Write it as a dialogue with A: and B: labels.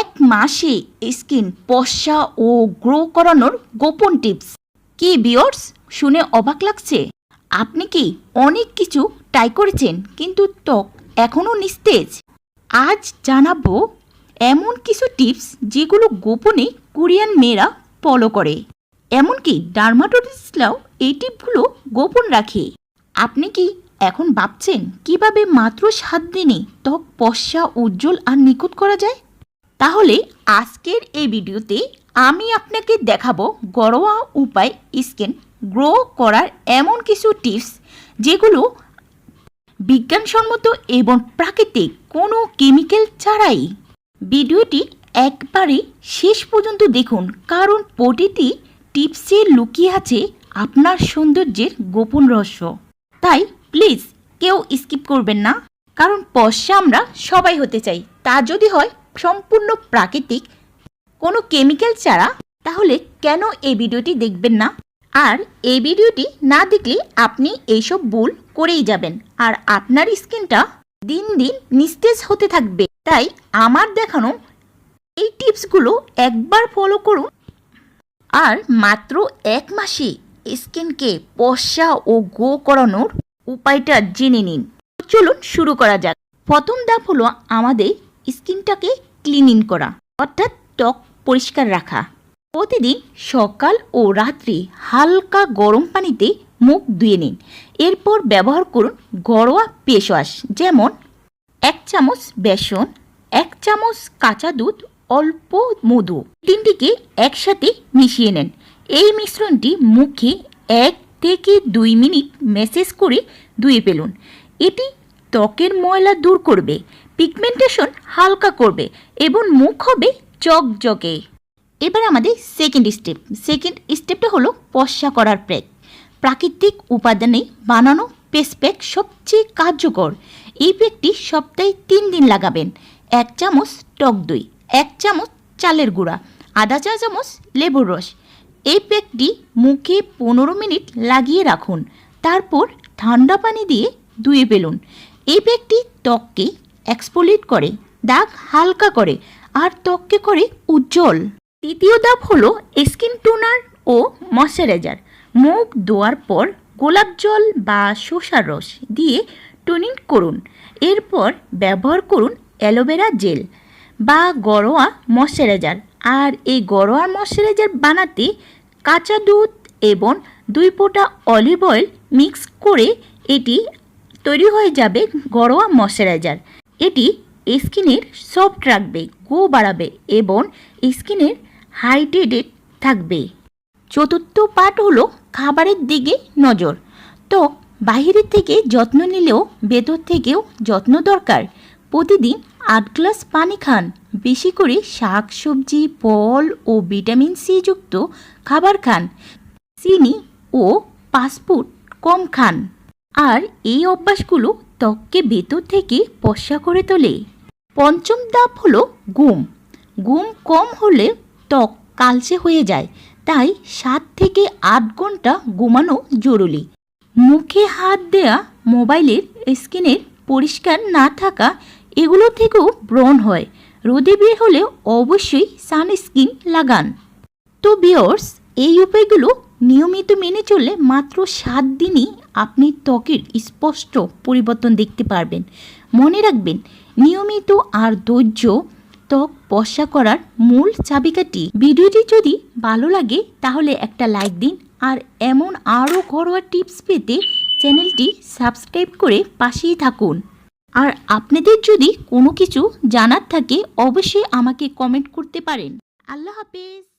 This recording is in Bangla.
A: এক মাসে স্কিন পশা ও গ্রো করানোর গোপন টিপস। কি বিয়র্স শুনে অবাক লাগছে। আপনি কি অনেক কিছু ট্রাই করেছেন, কিন্তু ত্বক এখনও নিস্তেজ? আজ জানাব এমন কিছু টিপস যেগুলো গোপনে কোরিয়ান মেয়েরা ফলো করে। এমনকি ডার্মাটোলজিস্টরাও এই টিপগুলো গোপন রাখে। আপনি কি এখন ভাবছেন কীভাবে মাত্র সাত দিনে ত্বক পশা, উজ্জ্বল আর নিখুঁত করা যায়? তাহলে আজকের এই ভিডিওতে আমি আপনাকে দেখাবো ঘরোয়া উপায় স্কিন গ্রো করার এমন কিছু টিপস যেগুলো বিজ্ঞানসম্মত এবং প্রাকৃতিক কোনো কেমিক্যাল ছাড়াই। ভিডিওটি একবারে শেষ পর্যন্ত দেখুন, কারণ প্রতিটি টিপসে লুকিয়ে আছে আপনার সৌন্দর্যের গোপন রহস্য। তাই প্লিজ কেউ স্কিপ করবেন না, কারণ পশ্চা আমরা সবাই হতে চাই। তা যদি হয় সম্পূর্ণ প্রাকৃতিক কোনো কেমিক্যাল ছাড়া, তাহলে কেন এই ভিডিওটি দেখবেন না? আর এই ভিডিওটি না দেখলে আপনি এইসব ভুল করেই যাবেন। আর আপনার স্কিনটা দিন দিন নিস্তেজ হতে থাকবে। তাই আমার দেখানো এই টিপসগুলো একবার ফলো করুন। আর মাত্র এক মাসে স্কিনকে পশা ও গো করানোর উপায়টা জেনে নিন। চলুন শুরু করা যাক। প্রথম ধাপ হলো আমাদের স্কিনটাকে ক্লিনিং করা, অর্থাৎ ত্বক পরিষ্কার রাখা। প্রতিদিন সকাল ও রাত্রি হালকা গরম পানিতে মুখ ধুয়ে নিন। এরপর ব্যবহার করুন ঘরোয়া ফেস ওয়াশ, যেমন এক চামচ বেসন, এক চামচ কাঁচা দুধ, অল্প মধু। তিনটিকে একসাথে মিশিয়ে নেন। এই মিশ্রণটি মুখে এক থেকে দুই মিনিট মেসেজ করে ধুয়ে ফেলুন। এটি ত্বকের ময়লা দূর করবে পিগমেন্টেশন হালকা করবে এবং মুখ হবে চকজকে এবার আমাদের সেকেন্ড স্টেপ সেকেন্ড স্টেপটা হলো পশা করার প্যাক প্রাকৃতিক উপাদানে বানানো পেস প্যাক সবচেয়ে কার্যকর। এই প্যাকটি সপ্তাহে তিন দিন লাগাবেন। এক চামচ টক দই, এক চামচ চালের গুঁড়া আধা চা চামচ লেবুর রস। এই প্যাকটি মুখে পনেরো মিনিট লাগিয়ে রাখুন। তারপর ঠান্ডা পানি দিয়ে ধুয়ে ফেলুন। এই প্যাকটি ত্বককে এক্সপোলিট করে, দাগ হালকা করে, আর ত্বককে করে উজ্জ্বল। তৃতীয় ধাপ হলো স্কিন টোনার ও ময়শ্চারাইজার মুখ ধোয়ার পর গোলাপ জল বা শসার রস দিয়ে টোনিং করুন। এরপর ব্যবহার করুন অ্যালোভেরা জেল বা ঘরোয়া ময়শ্চারাইজার আর এই ঘরোয়া ময়শ্চারাইজার বানাতে কাঁচা দুধ এবং দুই ফোঁটা অলিভ অয়েল মিক্স করে এটি তৈরি হয়ে যাবে ঘরোয়া ময়শ্চারাইজার এটি স্কিনের সফট রাখবে, গো বাড়াবে এবং স্কিনের হাইড্রেটেড থাকবে। চতুর্থ পার্ট হলো খাবারের দিকে নজর। তো বাহিরের থেকে যত্ন নিলেও ভেতর থেকেও যত্ন দরকার। প্রতিদিন আট গ্লাস পানি খান। বেশি করে শাক, সবজি, ফল ও ভিটামিন সি যুক্ত খাবার খান। চিনি ও ফাস্টফুড কম খান। আর এই অভ্যাসগুলো ত্বককে ভেতর থেকে পশা করে তোলে। পঞ্চম ধাপ হলো গুম ঘুম কম হলে ত্বক কালচে হয়ে যায়, তাই সাত থেকে আট ঘণ্টা ঘুমানো জরুরি। মুখে হাত দেয়া, মোবাইলের স্ক্রিনের পরিষ্কার না থাকা, এগুলো থেকেও ব্রণ হয়। রোদে বের হলে অবশ্যই সানস্ক্রিন লাগান। তো বিয়র্স এই উপায়গুলো নিয়মিত মেনে চললে মাত্র সাত দিনই আপনি ত্বকের স্পষ্ট পরিবর্তন দেখতে পারবেন। মনে রাখবেন, নিয়মিত আর ধৈর্য ত্বক পশা করার মূল চাবিকাঠি। ভিডিওটি যদি ভালো লাগে, তাহলে একটা লাইক দিন আর এমন আরও ঘরোয়া টিপস পেতে চ্যানেলটি সাবস্ক্রাইব করে পাশেই থাকুন। আর আপনাদের যদি কোনো কিছু জানার থাকে, অবশ্যই আমাকে কমেন্ট করতে পারেন। আল্লাহ হাফেজ।